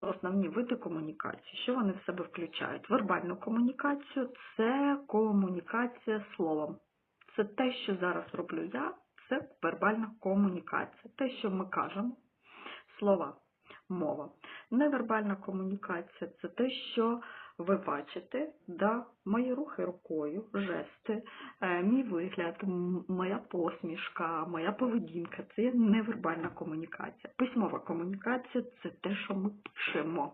Основні види комунікації. Що вони в себе включають? Вербальну комунікацію це комунікація словом. Це те, що зараз роблю я, це вербальна комунікація. Те, що ми кажемо, слова, мова. Невербальна комунікація це те, що ви бачите, да, мої рухи рукою, жести, е, мій вигляд, моя посмішка, моя поведінка це є невербальна комунікація. Письмова комунікація це те, що ми пишемо.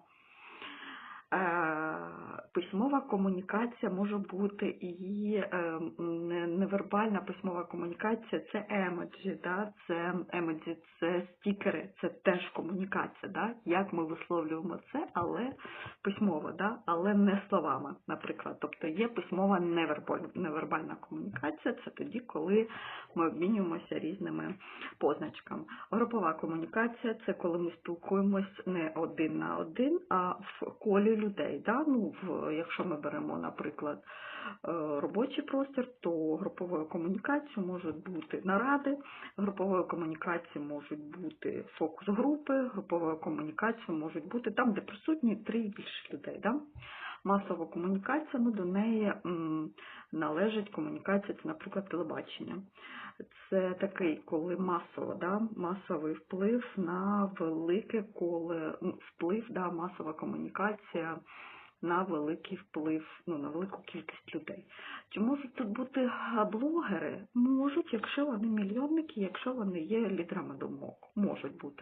Письмова комунікація може бути і е, не- невербальна письмова комунікація це емоджі, да? це емоджі, це стікери, це теж комунікація, да? як ми висловлюємо це, але письмово, да? але не словами, наприклад. Тобто є письмова невербаль- невербальна комунікація, це тоді, коли ми обмінюємося різними позначками. Групова комунікація це коли ми спілкуємось не один на один, а в колі людей. Да? Ну, в, якщо ми беремо, наприклад, е, робочий простір, то груповою комунікацією можуть бути наради, груповою комунікацією можуть бути фокус-групи, груповою комунікацією можуть бути там, де присутні три і більше людей. Да? Масова комунікація, ну, до неї належить комунікація, це, наприклад, телебачення. Це такий, коли масово, да, масовий вплив на велике коле, вплив, да, масова комунікація на великий вплив, ну, на велику кількість людей. Чи можуть тут бути блогери? Можуть, якщо вони мільйонники, якщо вони є лідерами думок. Можуть бути.